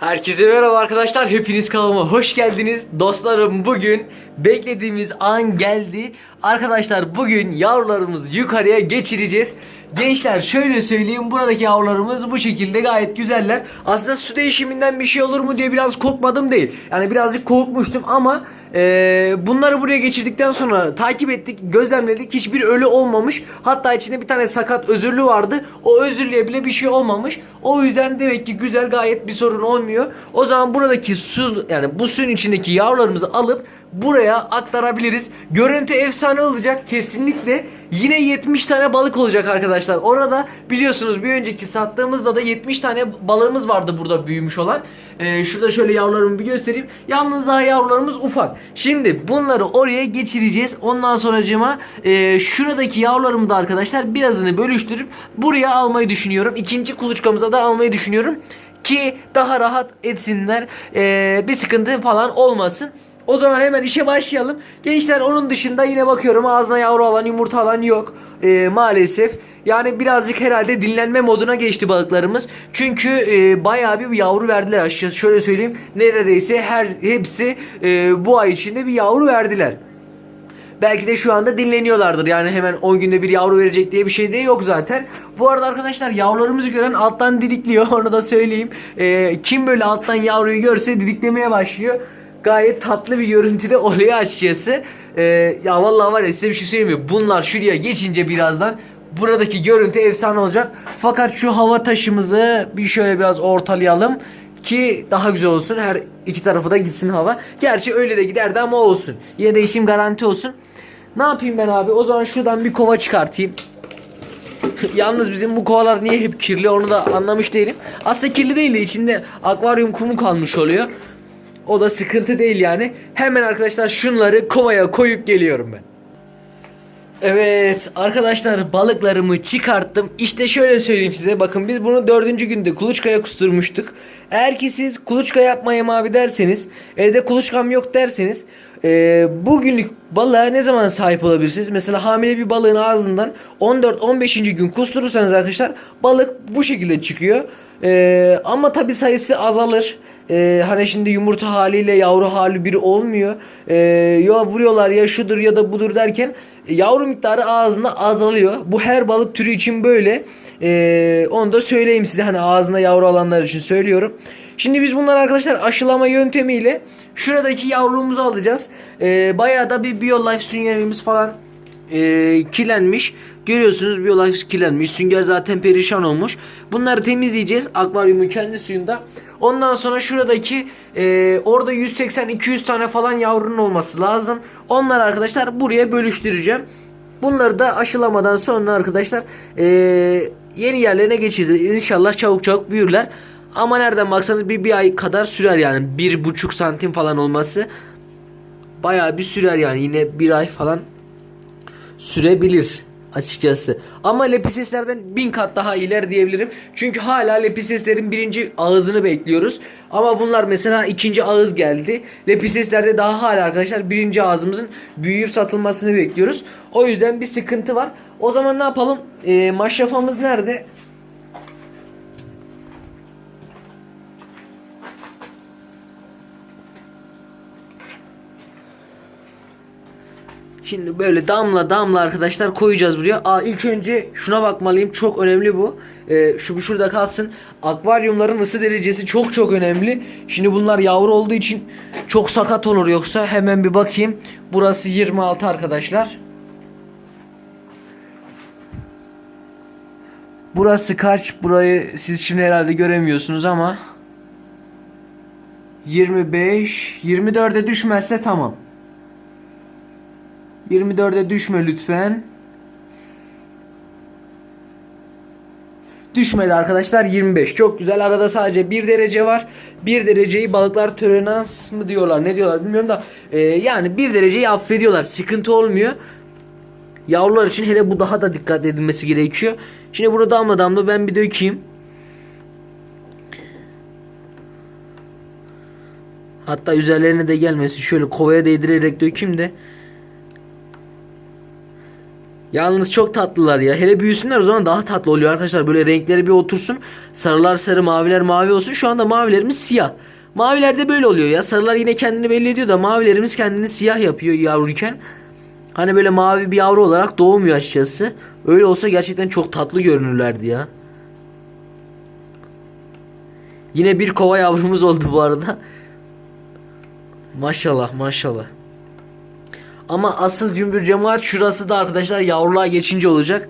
Herkese merhaba arkadaşlar. Hepiniz kanalıma hoş geldiniz. Dostlarım bugün beklediğimiz an geldi. Arkadaşlar bugün yavrularımızı yukarıya geçireceğiz. Gençler şöyle söyleyeyim buradaki yavrularımız bu şekilde gayet güzeller. Aslında su değişiminden bir şey olur mu diye biraz korkmadım değil. Yani birazcık korkmuştum ama eee, bunları buraya geçirdikten sonra takip ettik, gözlemledik. Hiçbir ölü olmamış. Hatta içinde bir tane sakat özürlü vardı. O özürlüye bile bir şey olmamış. O yüzden demek ki güzel gayet bir sorun olmuyor. O zaman buradaki su yani bu suyun içindeki yavrularımızı alıp buraya aktarabiliriz. Görüntü efsane olacak kesinlikle. Yine 70 tane balık olacak arkadaşlar. Orada biliyorsunuz bir önceki sattığımızda da 70 tane balığımız vardı burada büyümüş olan. Ee, şurada şöyle yavrularımı bir göstereyim. Yalnız daha yavrularımız ufak. Şimdi bunları oraya geçireceğiz. Ondan sonracığıma e, şuradaki yavrularımı da arkadaşlar birazını bölüştürüp buraya almayı düşünüyorum. İkinci kuluçkamıza da almayı düşünüyorum. Ki daha rahat etsinler. Ee, bir sıkıntı falan olmasın. O zaman hemen işe başlayalım. Gençler onun dışında yine bakıyorum ağzına yavru alan yumurta alan yok. Ee, maalesef. Yani birazcık herhalde dinlenme moduna geçti balıklarımız. Çünkü e, bayağı bir yavru verdiler açıkçası. Şöyle söyleyeyim. Neredeyse her hepsi e, bu ay içinde bir yavru verdiler. Belki de şu anda dinleniyorlardır. Yani hemen 10 günde bir yavru verecek diye bir şey de yok zaten. Bu arada arkadaşlar yavrularımızı gören alttan didikliyor. Onu da söyleyeyim. Ee, kim böyle alttan yavruyu görse didiklemeye başlıyor. Gayet tatlı bir görüntüde oluyor açıkçası. Ee, ya vallahi var ya size bir şey söyleyeyim mi? Bunlar şuraya geçince birazdan buradaki görüntü efsane olacak. Fakat şu hava taşımızı bir şöyle biraz ortalayalım ki daha güzel olsun. Her iki tarafı da gitsin hava. Gerçi öyle de giderdi ama olsun. Yine de işim garanti olsun. Ne yapayım ben abi? O zaman şuradan bir kova çıkartayım. Yalnız bizim bu kovalar niye hep kirli onu da anlamış değilim. Aslında kirli değil de içinde akvaryum kumu kalmış oluyor. O da sıkıntı değil yani. Hemen arkadaşlar şunları kovaya koyup geliyorum ben. Evet arkadaşlar balıklarımı çıkarttım. İşte şöyle söyleyeyim size. Bakın biz bunu dördüncü günde kuluçkaya kusturmuştuk. Eğer ki siz kuluçka yapmayayım abi derseniz, evde kuluçkam yok derseniz e, bugünlük balığa ne zaman sahip olabilirsiniz? Mesela hamile bir balığın ağzından 14-15. gün kusturursanız arkadaşlar balık bu şekilde çıkıyor. E, ama tabi sayısı azalır. Ee, hani şimdi yumurta haliyle yavru hali biri olmuyor. Ee, ya vuruyorlar ya şudur ya da budur derken e, yavru miktarı ağzında azalıyor. Bu her balık türü için böyle. Ee, onu da söyleyeyim size hani ağzında yavru alanlar için söylüyorum. Şimdi biz bunları arkadaşlar aşılama yöntemiyle şuradaki yavrumuzu alacağız. Ee, bayağı da bir BioLife süngerimiz falan e, kirlenmiş. Görüyorsunuz BioLife kirlenmiş. Sünger zaten perişan olmuş. Bunları temizleyeceğiz akvaryumun kendi suyunda. Ondan sonra şuradaki e, orada 180-200 tane falan yavrunun olması lazım. Onları arkadaşlar buraya bölüştüreceğim. Bunları da aşılamadan sonra arkadaşlar e, yeni yerlerine geçeceğiz. İnşallah çabuk çabuk büyürler. Ama nereden baksanız bir, bir ay kadar sürer yani. Bir buçuk santim falan olması. Bayağı bir sürer yani. Yine bir ay falan sürebilir açıkçası. Ama lepiseslerden bin kat daha iler diyebilirim. Çünkü hala lepiseslerin birinci ağızını bekliyoruz. Ama bunlar mesela ikinci ağız geldi. Lepiseslerde daha hala arkadaşlar birinci ağzımızın büyüyüp satılmasını bekliyoruz. O yüzden bir sıkıntı var. O zaman ne yapalım? Ee, maşrafamız nerede? Şimdi böyle damla damla arkadaşlar koyacağız buraya. Aa, ilk önce şuna bakmalıyım. Çok önemli bu. Ee, şu bir şurada kalsın. Akvaryumların ısı derecesi çok çok önemli. Şimdi bunlar yavru olduğu için çok sakat olur yoksa hemen bir bakayım. Burası 26 arkadaşlar. Burası kaç? Burayı siz şimdi herhalde göremiyorsunuz ama 25 24'e düşmezse tamam. 24'e düşme lütfen. Düşmedi arkadaşlar 25. Çok güzel. Arada sadece 1 derece var. 1 dereceyi balıklar tolerans mı diyorlar ne diyorlar bilmiyorum da e, yani 1 dereceyi affediyorlar. Sıkıntı olmuyor. Yavrular için hele bu daha da dikkat edilmesi gerekiyor. Şimdi burada damla damla ben bir dökeyim. Hatta üzerlerine de gelmesin. Şöyle kovaya değdirerek dökeyim de Yalnız çok tatlılar ya. Hele büyüsünler o zaman daha tatlı oluyor arkadaşlar. Böyle renkleri bir otursun. Sarılar sarı, maviler mavi olsun. Şu anda mavilerimiz siyah. Maviler de böyle oluyor ya. Sarılar yine kendini belli ediyor da mavilerimiz kendini siyah yapıyor yavruyken. Hani böyle mavi bir yavru olarak doğmuyor açıkçası. Öyle olsa gerçekten çok tatlı görünürlerdi ya. Yine bir kova yavrumuz oldu bu arada. Maşallah maşallah. Ama asıl cümbür cemaat şurası da arkadaşlar yavruluğa geçince olacak.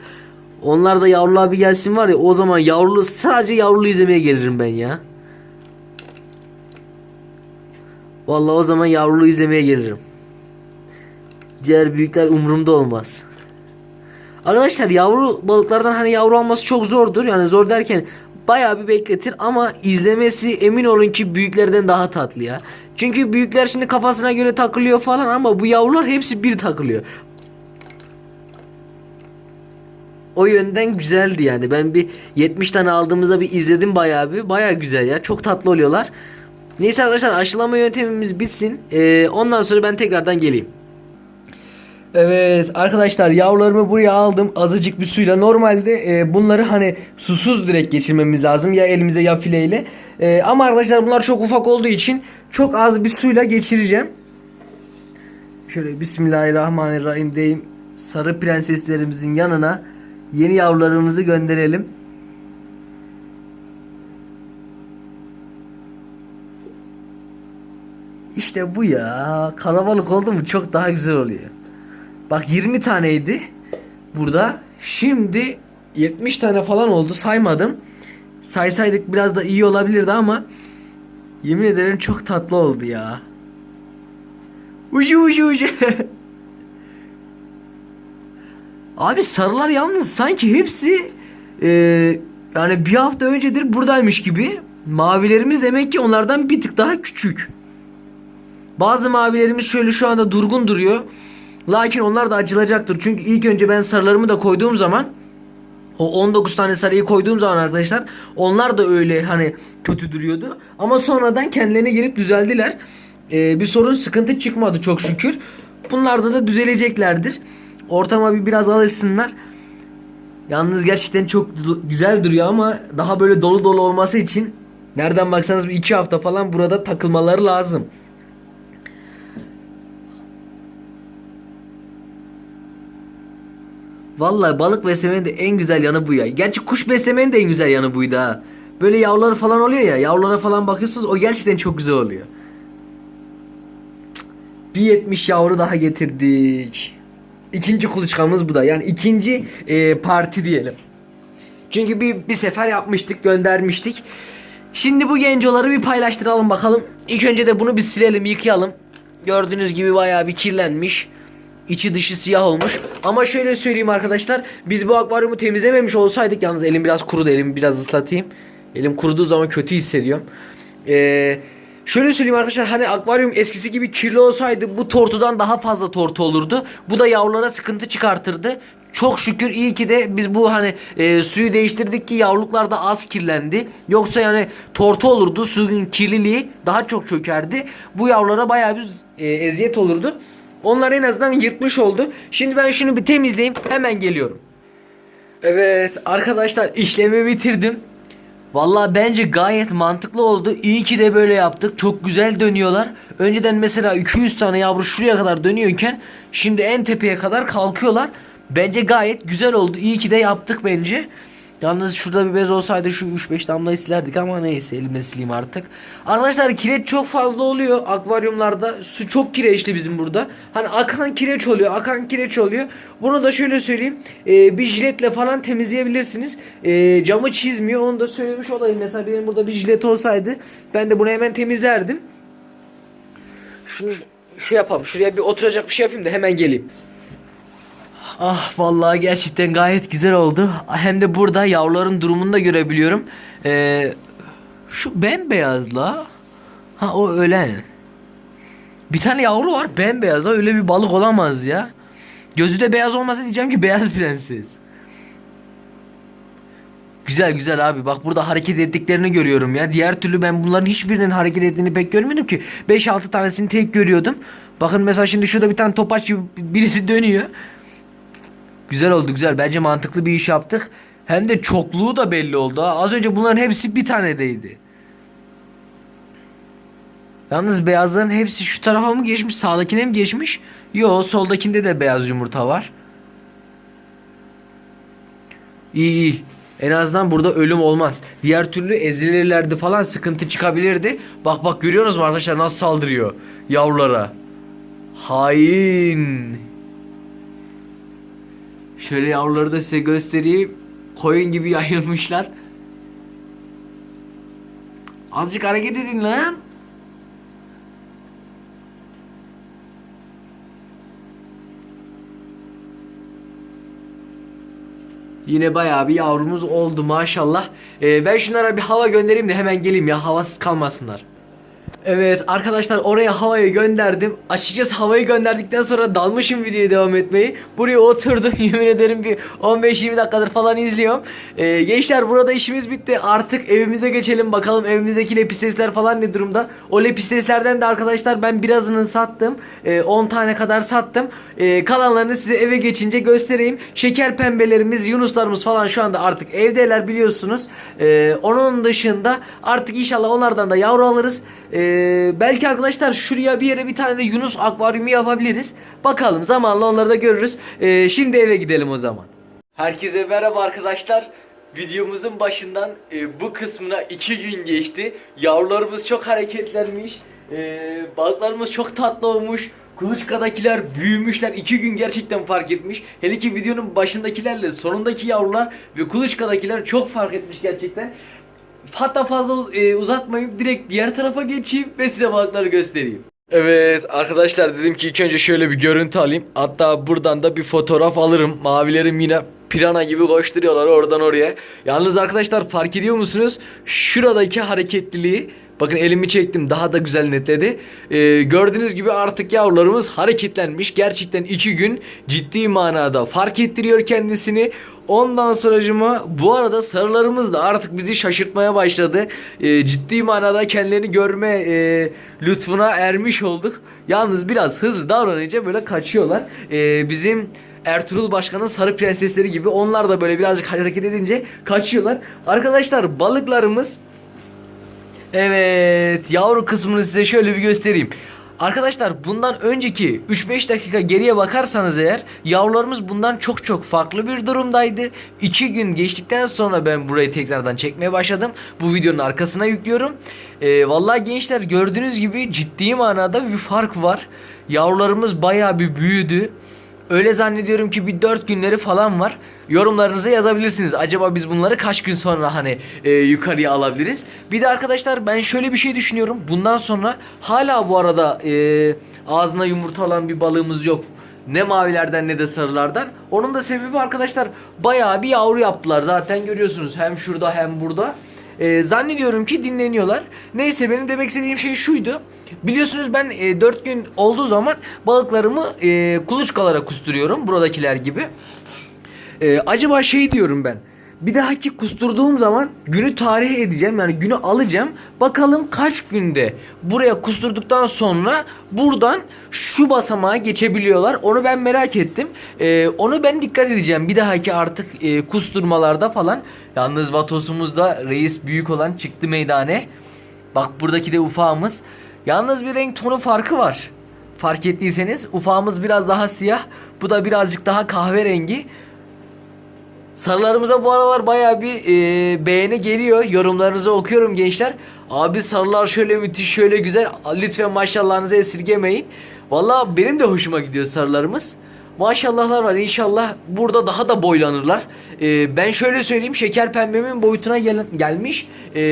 Onlar da yavruluğa bir gelsin var ya o zaman yavrulu sadece yavrulu izlemeye gelirim ben ya. Vallahi o zaman yavrulu izlemeye gelirim. Diğer büyükler umurumda olmaz. Arkadaşlar yavru balıklardan hani yavru alması çok zordur. Yani zor derken bayağı bir bekletir ama izlemesi emin olun ki büyüklerden daha tatlı ya. Çünkü büyükler şimdi kafasına göre takılıyor falan ama bu yavrular hepsi bir takılıyor. O yönden güzeldi yani. Ben bir 70 tane aldığımızda bir izledim bayağı bir. Bayağı güzel ya. Çok tatlı oluyorlar. Neyse arkadaşlar aşılama yöntemimiz bitsin. Ee, ondan sonra ben tekrardan geleyim. Evet arkadaşlar yavrularımı buraya aldım azıcık bir suyla. Normalde e, bunları hani susuz direkt geçirmemiz lazım ya elimize ya fileyle. E, ama arkadaşlar bunlar çok ufak olduğu için çok az bir suyla geçireceğim. Şöyle Bismillahirrahmanirrahim deyim. Sarı prenseslerimizin yanına yeni yavrularımızı gönderelim. İşte bu ya. Kalabalık oldu mu çok daha güzel oluyor. Bak 20 taneydi burada. Şimdi 70 tane falan oldu saymadım. Saysaydık biraz da iyi olabilirdi ama yemin ederim çok tatlı oldu ya. Ucu ucu ucu. Abi sarılar yalnız sanki hepsi e, yani bir hafta öncedir buradaymış gibi. Mavilerimiz demek ki onlardan bir tık daha küçük. Bazı mavilerimiz şöyle şu anda durgun duruyor. Lakin onlar da acılacaktır. Çünkü ilk önce ben sarılarımı da koyduğum zaman o 19 tane sarıyı koyduğum zaman arkadaşlar onlar da öyle hani kötü duruyordu. Ama sonradan kendilerine gelip düzeldiler. Ee, bir sorun sıkıntı çıkmadı çok şükür. Bunlarda da düzeleceklerdir. Ortama bir biraz alışsınlar. Yalnız gerçekten çok güzel duruyor ama daha böyle dolu dolu olması için nereden baksanız bir iki hafta falan burada takılmaları lazım. Vallahi balık beslemenin de en güzel yanı bu ya. Gerçi kuş beslemenin de en güzel yanı buydu ha. Böyle yavruları falan oluyor ya. Yavrulara falan bakıyorsunuz o gerçekten çok güzel oluyor. Bir 70 yavru daha getirdik. İkinci kuluçkamız bu da. Yani ikinci e, parti diyelim. Çünkü bir, bir sefer yapmıştık, göndermiştik. Şimdi bu gencoları bir paylaştıralım bakalım. İlk önce de bunu bir silelim, yıkayalım. Gördüğünüz gibi bayağı bir kirlenmiş. İçi dışı siyah olmuş. Ama şöyle söyleyeyim arkadaşlar. Biz bu akvaryumu temizlememiş olsaydık yalnız elim biraz kurudu. Elimi biraz ıslatayım. Elim kuruduğu zaman kötü hissediyorum. Eee Şöyle söyleyeyim arkadaşlar hani akvaryum eskisi gibi kirli olsaydı bu tortudan daha fazla tortu olurdu. Bu da yavrulara sıkıntı çıkartırdı. Çok şükür iyi ki de biz bu hani e, suyu değiştirdik ki yavruluklar da az kirlendi. Yoksa yani tortu olurdu suyun kirliliği daha çok çökerdi. Bu yavrulara bayağı bir e, eziyet olurdu. Onlar en azından yırtmış oldu. Şimdi ben şunu bir temizleyeyim hemen geliyorum. Evet arkadaşlar işlemi bitirdim. Vallahi bence gayet mantıklı oldu. İyi ki de böyle yaptık. Çok güzel dönüyorlar. Önceden mesela 200 tane yavru şuraya kadar dönüyorken şimdi en tepeye kadar kalkıyorlar. Bence gayet güzel oldu. İyi ki de yaptık bence. Yalnız şurada bir bez olsaydı şu 3-5 damlayı silerdik ama neyse elimle sileyim artık. Arkadaşlar kireç çok fazla oluyor akvaryumlarda. Su çok kireçli bizim burada. Hani akan kireç oluyor, akan kireç oluyor. Bunu da şöyle söyleyeyim. Ee, bir jiletle falan temizleyebilirsiniz. Ee, camı çizmiyor. Onu da söylemiş olayım. Mesela benim burada bir jilet olsaydı ben de bunu hemen temizlerdim. Şunu şu yapalım. Şuraya bir oturacak bir şey yapayım da hemen geleyim. Ah vallahi gerçekten gayet güzel oldu. Hem de burada yavruların durumunu da görebiliyorum. Ee, şu bembeyazla ha o ölen. Bir tane yavru var bembeyaz ha öyle bir balık olamaz ya. Gözü de beyaz olmasa diyeceğim ki beyaz prenses. Güzel güzel abi bak burada hareket ettiklerini görüyorum ya. Diğer türlü ben bunların hiçbirinin hareket ettiğini pek görmedim ki. 5-6 tanesini tek görüyordum. Bakın mesela şimdi şurada bir tane topaç gibi birisi dönüyor. Güzel oldu güzel. Bence mantıklı bir iş yaptık. Hem de çokluğu da belli oldu. Az önce bunların hepsi bir tanedeydi. Yalnız beyazların hepsi şu tarafa mı geçmiş? Sağdakine mi geçmiş? Yo soldakinde de beyaz yumurta var. İyi iyi. En azından burada ölüm olmaz. Diğer türlü ezilirlerdi falan sıkıntı çıkabilirdi. Bak bak görüyorsunuz mu arkadaşlar nasıl saldırıyor yavrulara. Hain. Şöyle yavruları da size göstereyim. Koyun gibi yayılmışlar. Azıcık hareket edin lan. Yine bayağı bir yavrumuz oldu maşallah. Ee, ben şunlara bir hava göndereyim de hemen geleyim ya havasız kalmasınlar. Evet arkadaşlar oraya havayı gönderdim. Açıkçası havayı gönderdikten sonra dalmışım videoya devam etmeyi. Buraya oturdum yemin ederim bir 15-20 dakikadır falan izliyorum. Ee, gençler burada işimiz bitti. Artık evimize geçelim bakalım evimizdeki lepistesler falan ne durumda. O lepisteslerden de arkadaşlar ben birazını sattım. Ee, 10 tane kadar sattım. Ee, kalanlarını size eve geçince göstereyim. Şeker pembelerimiz, yunuslarımız falan şu anda artık evdeler biliyorsunuz. Ee, onun dışında artık inşallah onlardan da yavru alırız. Ee, belki arkadaşlar şuraya bir yere bir tane de Yunus akvaryumu yapabiliriz. Bakalım zamanla onları da görürüz. Ee, şimdi eve gidelim o zaman. Herkese merhaba arkadaşlar. Videomuzun başından e, bu kısmına iki gün geçti. Yavrularımız çok hareketlenmiş. E, balıklarımız çok tatlı olmuş. Kuluçkadakiler büyümüşler. iki gün gerçekten fark etmiş. Hele ki videonun başındakilerle sonundaki yavrular ve kuluçkadakiler çok fark etmiş gerçekten. Hatta fazla e, uzatmayıp direkt diğer tarafa geçeyim ve size balıkları göstereyim. Evet arkadaşlar dedim ki ilk önce şöyle bir görüntü alayım. Hatta buradan da bir fotoğraf alırım. Mavilerim yine pirana gibi koşturuyorlar oradan oraya. Yalnız arkadaşlar fark ediyor musunuz? Şuradaki hareketliliği Bakın elimi çektim daha da güzel netledi. Ee, gördüğünüz gibi artık yavrularımız hareketlenmiş. Gerçekten iki gün ciddi manada fark ettiriyor kendisini. Ondan sonracıma bu arada sarılarımız da artık bizi şaşırtmaya başladı. Ee, ciddi manada kendilerini görme e, lütfuna ermiş olduk. Yalnız biraz hızlı davranınca böyle kaçıyorlar. Ee, bizim Ertuğrul Başkan'ın sarı prensesleri gibi onlar da böyle birazcık hareket edince kaçıyorlar. Arkadaşlar balıklarımız Evet yavru kısmını size şöyle bir göstereyim. Arkadaşlar bundan önceki 3-5 dakika geriye bakarsanız eğer yavrularımız bundan çok çok farklı bir durumdaydı. 2 gün geçtikten sonra ben burayı tekrardan çekmeye başladım. Bu videonun arkasına yüklüyorum. Ee, vallahi gençler gördüğünüz gibi ciddi manada bir fark var. Yavrularımız baya bir büyüdü. Öyle zannediyorum ki bir 4 günleri falan var. Yorumlarınızı yazabilirsiniz. Acaba biz bunları kaç gün sonra hani e, yukarıya alabiliriz? Bir de arkadaşlar ben şöyle bir şey düşünüyorum. Bundan sonra hala bu arada e, ağzına yumurta alan bir balığımız yok. Ne mavilerden ne de sarılardan. Onun da sebebi arkadaşlar bayağı bir yavru yaptılar. Zaten görüyorsunuz hem şurada hem burada. E, zannediyorum ki dinleniyorlar. Neyse benim demek istediğim şey şuydu. Biliyorsunuz ben e, 4 gün olduğu zaman balıklarımı e, kuluçkalara kusturuyorum. Buradakiler gibi. E, acaba şey diyorum ben. Bir dahaki kusturduğum zaman günü tarih edeceğim. Yani günü alacağım. Bakalım kaç günde buraya kusturduktan sonra buradan şu basamağa geçebiliyorlar. Onu ben merak ettim. E, onu ben dikkat edeceğim. Bir dahaki artık e, kusturmalarda falan. Yalnız vatosumuzda reis büyük olan çıktı meydane. Bak buradaki de ufağımız. Yalnız bir renk tonu farkı var. Fark ettiyseniz ufağımız biraz daha siyah. Bu da birazcık daha kahverengi. Sarılarımıza bu aralar baya bir e, beğeni geliyor. Yorumlarınızı okuyorum gençler. Abi sarılar şöyle müthiş şöyle güzel. Lütfen maşallahınızı esirgemeyin. Valla benim de hoşuma gidiyor sarılarımız. Maşallahlar var inşallah burada daha da boylanırlar. E, ben şöyle söyleyeyim şeker pembemin boyutuna gel- gelmiş e,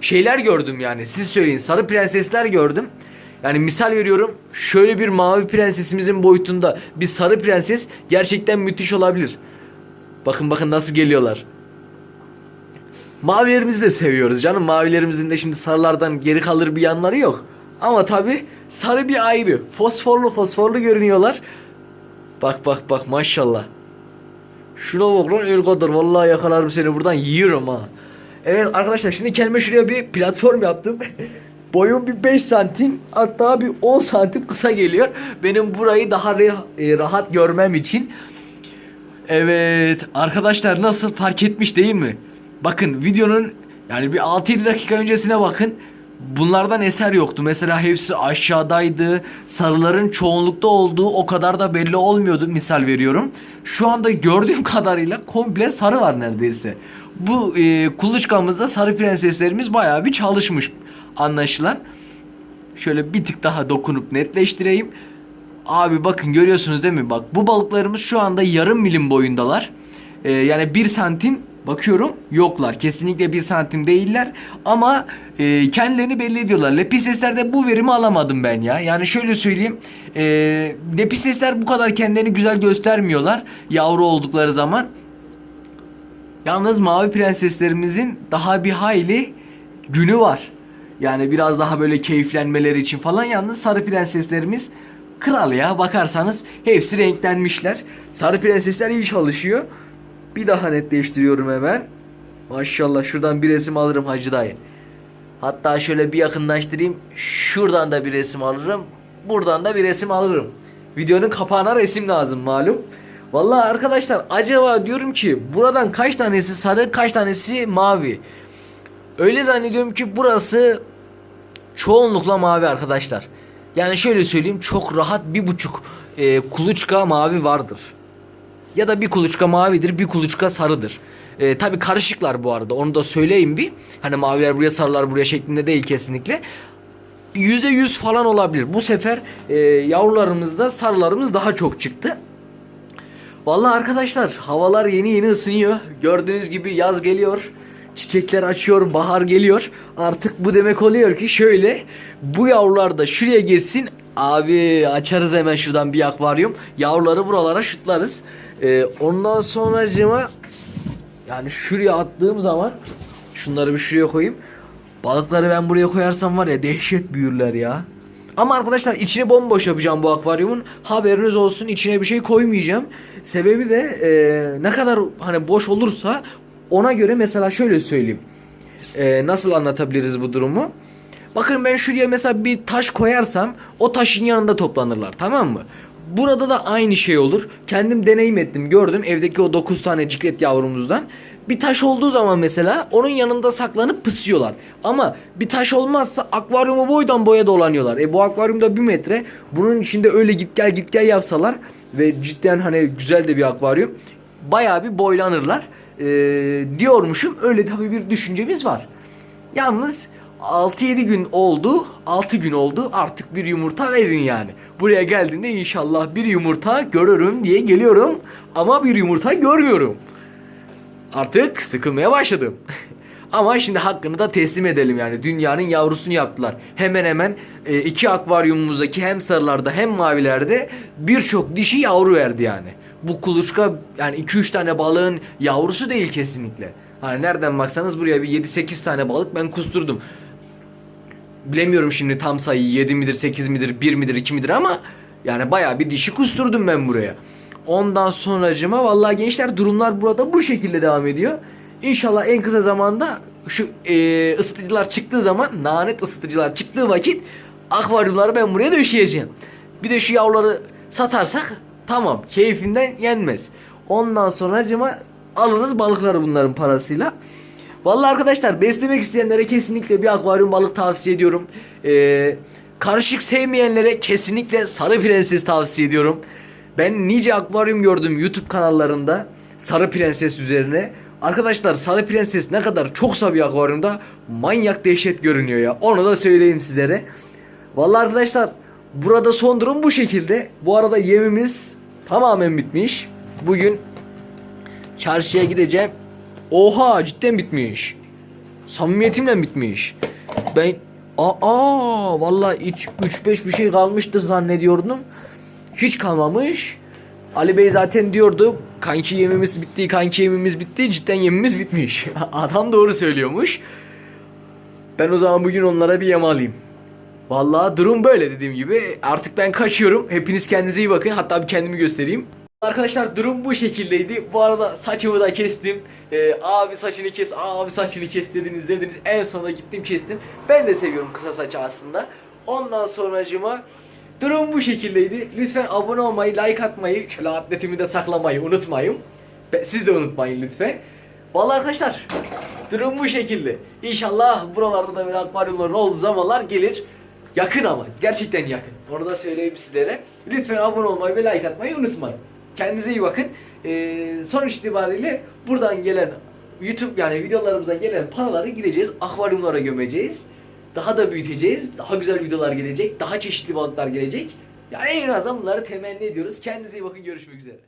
şeyler gördüm yani. Siz söyleyin sarı prensesler gördüm. Yani misal veriyorum şöyle bir mavi prensesimizin boyutunda bir sarı prenses gerçekten müthiş olabilir. Bakın bakın nasıl geliyorlar. Mavilerimizi de seviyoruz canım. Mavilerimizin de şimdi sarılardan geri kalır bir yanları yok. Ama tabi sarı bir ayrı. Fosforlu fosforlu görünüyorlar. Bak bak bak maşallah. Şuna bak lan el. Vallahi yakalarım seni buradan yiyorum ha. Evet arkadaşlar şimdi kendime şuraya bir platform yaptım. Boyum bir 5 santim hatta bir 10 santim kısa geliyor. Benim burayı daha e, rahat görmem için. Evet arkadaşlar nasıl fark etmiş değil mi? Bakın videonun yani bir 6-7 dakika öncesine bakın. Bunlardan eser yoktu. Mesela hepsi aşağıdaydı. Sarıların çoğunlukta olduğu o kadar da belli olmuyordu misal veriyorum. Şu anda gördüğüm kadarıyla komple sarı var neredeyse. Bu e, kuluçkamızda sarı prenseslerimiz bayağı bir çalışmış anlaşılan. Şöyle bir tık daha dokunup netleştireyim. Abi bakın görüyorsunuz değil mi? Bak bu balıklarımız şu anda yarım milim boyundalar. Ee, yani bir santim bakıyorum yoklar. Kesinlikle bir santim değiller. Ama e, kendilerini belli ediyorlar. Lepiseslerde bu verimi alamadım ben ya. Yani şöyle söyleyeyim. E, lepisesler bu kadar kendilerini güzel göstermiyorlar. Yavru oldukları zaman. Yalnız mavi prenseslerimizin daha bir hayli günü var. Yani biraz daha böyle keyiflenmeleri için falan yalnız sarı prenseslerimiz kral ya bakarsanız hepsi renklenmişler. Sarı prensesler iyi çalışıyor. Bir daha netleştiriyorum hemen. Maşallah şuradan bir resim alırım Hacı dayı. Hatta şöyle bir yakınlaştırayım. Şuradan da bir resim alırım. Buradan da bir resim alırım. Videonun kapağına resim lazım malum. Vallahi arkadaşlar acaba diyorum ki buradan kaç tanesi sarı kaç tanesi mavi. Öyle zannediyorum ki burası çoğunlukla mavi arkadaşlar. Yani şöyle söyleyeyim çok rahat bir buçuk e, kuluçka mavi vardır. Ya da bir kuluçka mavidir bir kuluçka sarıdır. E, Tabi karışıklar bu arada onu da söyleyeyim bir. Hani maviler buraya sarılar buraya şeklinde değil kesinlikle. Yüzde yüz falan olabilir. Bu sefer e, yavrularımızda sarılarımız daha çok çıktı. Vallahi arkadaşlar havalar yeni yeni ısınıyor. Gördüğünüz gibi yaz geliyor. Çiçekler açıyor, bahar geliyor. Artık bu demek oluyor ki şöyle bu yavrular da şuraya girsin. Abi açarız hemen şuradan bir akvaryum. Yavruları buralara şutlarız. Ee, ondan sonracıma yani şuraya attığım zaman şunları bir şuraya koyayım. Balıkları ben buraya koyarsam var ya dehşet büyürler ya. Ama arkadaşlar içini bomboş yapacağım bu akvaryumun. Haberiniz olsun içine bir şey koymayacağım. Sebebi de e, ne kadar hani boş olursa ona göre mesela şöyle söyleyeyim. E, nasıl anlatabiliriz bu durumu? Bakın ben şuraya mesela bir taş koyarsam o taşın yanında toplanırlar tamam mı? Burada da aynı şey olur. Kendim deneyim ettim gördüm evdeki o 9 tane ciklet yavrumuzdan. Bir taş olduğu zaman mesela onun yanında saklanıp pısıyorlar. Ama bir taş olmazsa akvaryumu boydan boya dolanıyorlar. E bu akvaryumda bir metre. Bunun içinde öyle git gel git gel yapsalar ve cidden hani güzel de bir akvaryum. Bayağı bir boylanırlar. E, diyormuşum öyle tabii bir düşüncemiz var. Yalnız 6-7 gün oldu. 6 gün oldu. Artık bir yumurta verin yani. Buraya geldiğinde inşallah bir yumurta görürüm diye geliyorum. Ama bir yumurta görmüyorum. Artık sıkılmaya başladım. Ama şimdi hakkını da teslim edelim yani. Dünyanın yavrusunu yaptılar. Hemen hemen e, iki akvaryumumuzdaki hem sarılarda hem mavilerde birçok dişi yavru verdi yani. Bu kuluçka yani 2-3 tane balığın yavrusu değil kesinlikle. Hani nereden baksanız buraya bir 7-8 tane balık ben kusturdum. Bilemiyorum şimdi tam sayıyı 7 midir 8 midir 1 midir 2 midir ama yani bayağı bir dişi kusturdum ben buraya. Ondan sonracıma vallahi gençler durumlar burada bu şekilde devam ediyor. İnşallah en kısa zamanda şu e, ısıtıcılar çıktığı zaman nanet ısıtıcılar çıktığı vakit akvaryumları ben buraya döşeyeceğim. Bir de şu yavruları satarsak tamam keyfinden yenmez. Ondan sonracıma alırız balıkları bunların parasıyla. Vallahi arkadaşlar beslemek isteyenlere kesinlikle bir akvaryum balık tavsiye ediyorum. Ee, karışık sevmeyenlere kesinlikle sarı prenses tavsiye ediyorum. Ben nice akvaryum gördüm YouTube kanallarında sarı prenses üzerine. Arkadaşlar sarı prenses ne kadar çoksa bir akvaryumda manyak dehşet görünüyor ya. Onu da söyleyeyim sizlere. Vallahi arkadaşlar burada son durum bu şekilde. Bu arada yemimiz tamamen bitmiş. Bugün çarşıya gideceğim. Oha cidden bitmiş. Samimiyetimle bitmiş. Ben aa vallahi hiç 3-5 bir şey kalmıştır zannediyordum. Hiç kalmamış. Ali Bey zaten diyordu kanki yemimiz bitti, kanki yemimiz bitti. Cidden yemimiz bitmiş. Adam doğru söylüyormuş. Ben o zaman bugün onlara bir yem alayım. Vallahi durum böyle dediğim gibi. Artık ben kaçıyorum. Hepiniz kendinize iyi bakın. Hatta bir kendimi göstereyim. Arkadaşlar durum bu şekildeydi. Bu arada saçımı da kestim. Ee, abi saçını kes, abi saçını kes dediniz dediniz. En sonunda gittim kestim. Ben de seviyorum kısa saçı aslında. Ondan sonracıma durum bu şekildeydi. Lütfen abone olmayı, like atmayı, şöyle atletimi de saklamayı unutmayın. Siz de unutmayın lütfen. Vallahi arkadaşlar durum bu şekilde. İnşallah buralarda da böyle akvaryumların olduğu zamanlar gelir. Yakın ama gerçekten yakın. Onu da söyleyeyim sizlere. Lütfen abone olmayı ve like atmayı unutmayın. Kendinize iyi bakın. Ee, sonuç itibariyle buradan gelen YouTube yani videolarımızdan gelen paraları gideceğiz. Akvaryumlara gömeceğiz. Daha da büyüteceğiz. Daha güzel videolar gelecek. Daha çeşitli balıklar gelecek. Yani en azından bunları temenni ediyoruz. Kendinize iyi bakın. Görüşmek üzere.